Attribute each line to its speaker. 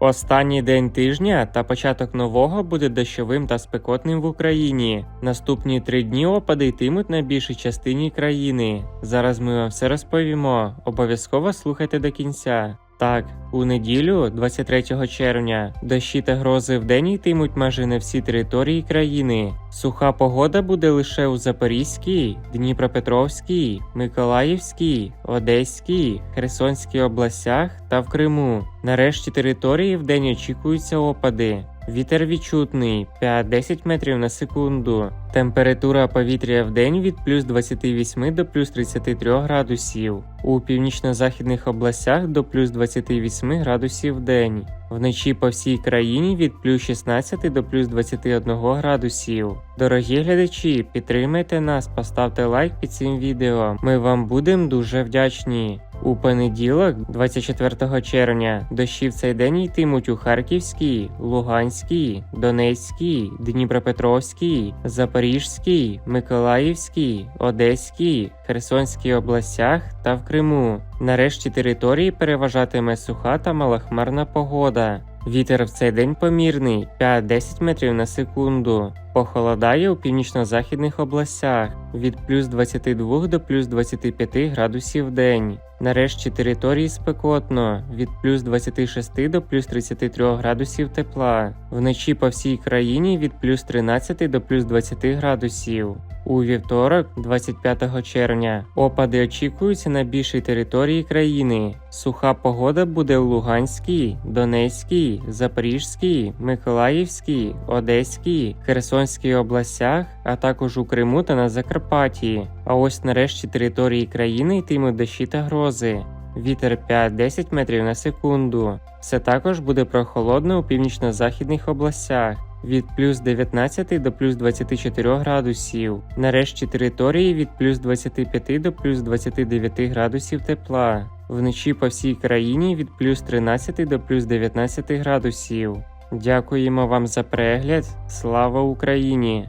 Speaker 1: Останній день тижня та початок нового буде дощовим та спекотним в Україні. Наступні три дні опади йтимуть на більшій частині країни. Зараз ми вам все розповімо. Обов'язково слухайте до кінця. Так, у неділю, 23 червня, дощі та грози вдень йтимуть майже на всі території країни. Суха погода буде лише у Запорізькій, Дніпропетровській, Миколаївській, Одеській, Херсонській областях та в Криму. Нарешті території вдень очікуються опади. Вітер відчутний 5-10 метрів на секунду. Температура повітря в день від плюс 28 до плюс 33 градусів. У північно-західних областях до плюс 28 градусів в день. Вночі по всій країні від плюс 16 до плюс 21 градусів. Дорогі глядачі, підтримайте нас, поставте лайк під цим відео. Ми вам будемо дуже вдячні. У понеділок, 24 червня, дощі в цей день йтимуть у Харківській, Луганській, Донецькій, Дніпропетровській, Запорізькій, Миколаївській, Одеській, Херсонській областях та в Криму. Нарешті території переважатиме суха та малохмарна погода. Вітер в цей день помірний 5-10 метрів на секунду. Похолодає у північно-західних областях від плюс 22 до плюс 25 градусів в день. Нарешті території спекотно від плюс 26 до плюс 33 градусів тепла. Вночі по всій країні від плюс 13 до плюс 20 градусів. У вівторок, 25 червня, опади очікуються на більшій території країни. Суха погода буде у Луганській, Донецькій, Запорізькій, Миколаївській, Одеській, Херсонській областях, а також у Криму та на Закарпатті. А ось нарешті території країни йтимуть дощі та грози. Вітер 5-10 метрів на секунду. Все також буде прохолодно у північно-західних областях від плюс 19 до плюс 24 градусів. Нарешті території від плюс 25 до плюс 29 градусів тепла. Вночі по всій країні від плюс 13 до плюс 19 градусів. Дякуємо вам за перегляд. Слава Україні!